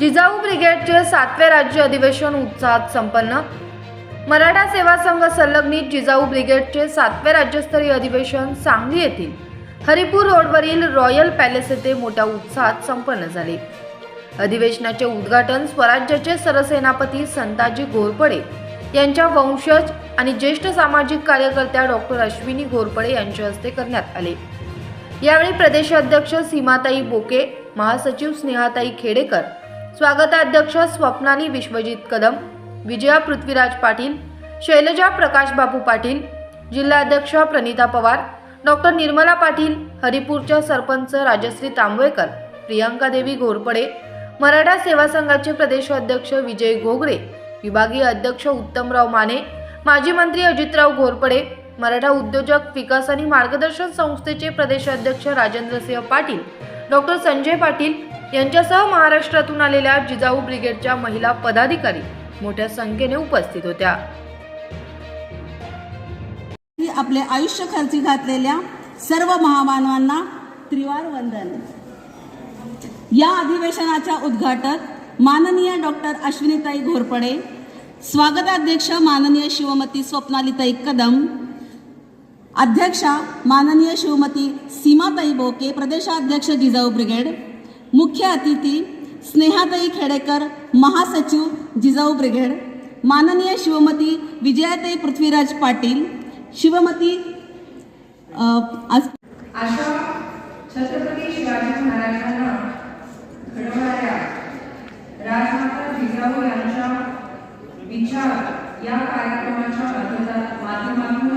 जिजाऊ ब्रिगेडचे सातवे राज्य अधिवेशन उत्साहात संपन्न. मराठा सेवा संघ संलग्नित जिजाऊ ब्रिगेडचे सातवे राज्यस्तरीय अधिवेशन सांगली येथील हरिपूर रोडवरील रॉयल पॅलेस येथे मोठ्या उत्साहात संपन्न झाले. अधिवेशनाचे उद्घाटन स्वराज्याचे सरसेनापती संताजी घोरपडे यांच्या वंशज आणि ज्येष्ठ सामाजिक कार्यकर्त्या डॉक्टर अश्विनी घोरपडे यांच्या हस्ते करण्यात आले. यावेळी प्रदेशाध्यक्ष सीमाताई बोके महासचिव स्नेहाताई खेडेकर स्वागताध्यक्ष स्वप्नाली विश्वजित कदम विजया पृथ्वीराज पाटील शैलजा प्रकाशबाबू पाटील जिल्हाध्यक्ष प्रणिता पवार डॉक्टर निर्मला पाटील हरिपूरच्या सरपंच राजश्री तांबवेकर प्रियांका देवी घोरपडे मराठा सेवा संघाचे प्रदेशाध्यक्ष विजय घोगरे विभागीय अध्यक्ष उत्तमराव माने माजी मंत्री अजितराव घोरपडे मराठा उद्योजक विकास आणि मार्गदर्शन संस्थेचे प्रदेशाध्यक्ष राजेंद्रसिंह पाटील डॉक्टर संजय पाटील यांच्यासह महाराष्ट्रातून आलेल्या जिजाऊ ब्रिगेडच्या महिला पदाधिकारी मोठ्या संख्येने उपस्थित होत्या. आपले आयुष्य खर्ची घातलेल्या सर्व महामानवांना त्रिवार वंदन. या अधिवेशनाच्या उद्घाटक माननीय डॉक्टर अश्विनीताई घोरपडे स्वागताध्यक्ष माननीय शिवमती स्वप्नालीताई कदम अध्यक्षा माननीय शिवमती सीमाताई बोके प्रदेशाध्यक्ष जिजाऊ ब्रिगेड मुख्य अतिथी स्नेहाताई खेडेकर महासचिव जिजाऊ ब्रिगेड माननीय शिवमती विजयाताई पृथ्वीराज पाटील शिवमती अशा छत्रपती शिवाजी महाराजांना घडवणाऱ्या राजमाता जिजाऊ यांच्या विचार या कार्यक्रमाच्या माध्यमातून